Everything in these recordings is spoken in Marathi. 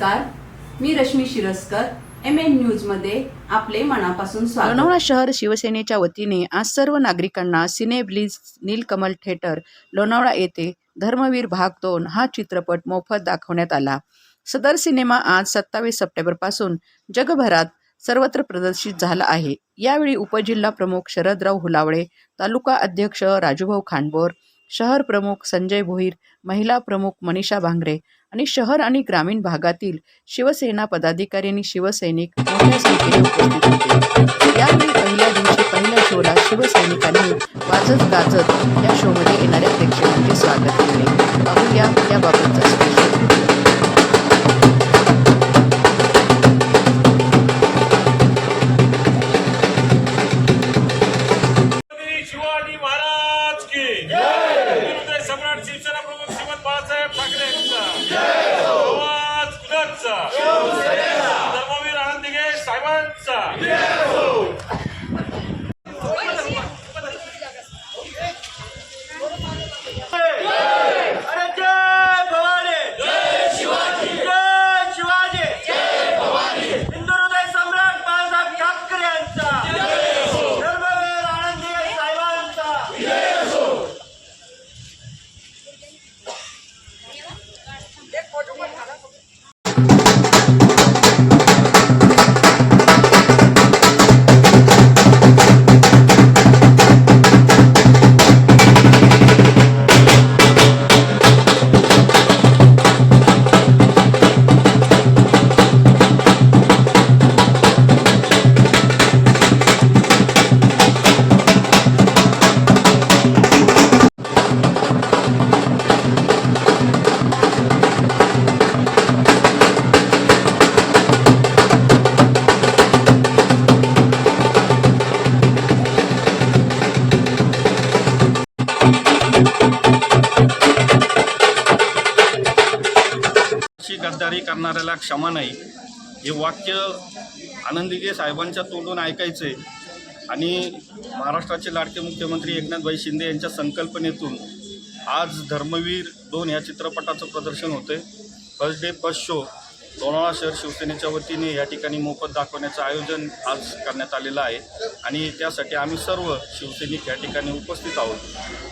नमस्कार. मी रश्मी शिरस्कर एम एन न्यूजमध्ये आपले मनापासून स्वागत. लोणावळा शहर शिवसेनेच्या वतीने आज सर्व नागरिकांना सिनेब्लिज नीलकमल थिएटर लोणावळा येथे धर्मवीर भाग दोन हा चित्रपट मोफत दाखवण्यात आला. सदर सिनेमा आज सत्तावीस सप्टेंबरपासून जगभरात सर्वत्र प्रदर्शित झाला आहे. यावेळी उपजिल्हा प्रमुख शरदराव हुलावळे तालुका अध्यक्ष राजूभाऊ खांडबोर शहर प्रमुख संजय भोईर महिला प्रमुख मनीषा भांगरे आणि शहर आणि ग्रामीण भागातील शिवसेना पदाधिकारी आणि शिवसैनिक मोठ्या संख्येने उपस्थित होते. यावेळी पहिल्या दिवशी पहिल्या शोला शिवसैनिकांनी वाजत गाजत या शोमध्ये येणाऱ्या प्रेक्षकांचे स्वागत केले. पाहूया याबाबतचा अशी करणाऱ्याला क्षमा नाही. हे वाक्य आनंदीगे साहेबांच्या तोंडून ऐकायचे. आणि महाराष्ट्राचे लाडके मुख्यमंत्री एकनाथभाई शिंदे यांच्या संकल्पनेतून आज धर्मवीर दोन या चित्रपटाचं प्रदर्शन होते first day first show Lonavala शहर शिवसेनेच्या वतीने या ठिकाणी मोफत दाखवण्याचं आयोजन आज करण्यात आलेलं आहे. आणि त्यासाठी आम्ही सर्व शिवसैनिक या ठिकाणी उपस्थित आहोत.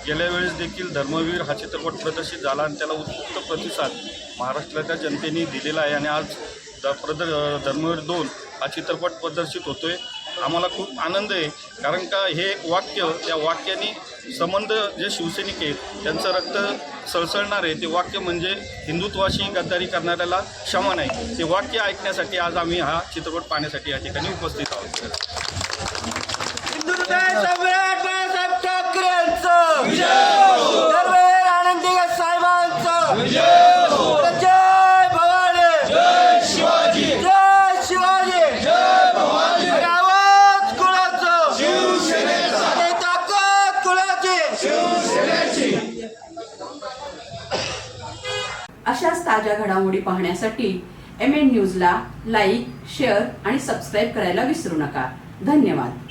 गेल्या वेळेस देखील धर्मवीर हा चित्रपट प्रदर्शित झाला आणि त्याला उत्कृष्ट प्रतिसाद महाराष्ट्राच्या जनतेने दिलेला आहे. आणि आज द प्रदर धर्मवीर दोन हा चित्रपट प्रदर्शित होतोय. आम्हाला खूप आनंद आहे. कारण का हे वाक्य त्या वाक्याने संबंध जे शिवसैनिक आहेत त्यांचं रक्त सळसळणार आहे. ते वाक्य म्हणजे हिंदुत्वाशी गद्दारी करणाऱ्याला क्षमा नाही. ते वाक्य ऐकण्यासाठी आज आम्ही हा चित्रपट पाहण्यासाठी या ठिकाणी उपस्थित आहोत. अशाच ताज्या घडामोडी पाहण्यासाठी एम एन न्यूजला लाईक शेअर आणि सबस्क्राईब करायला विसरू नका. धन्यवाद.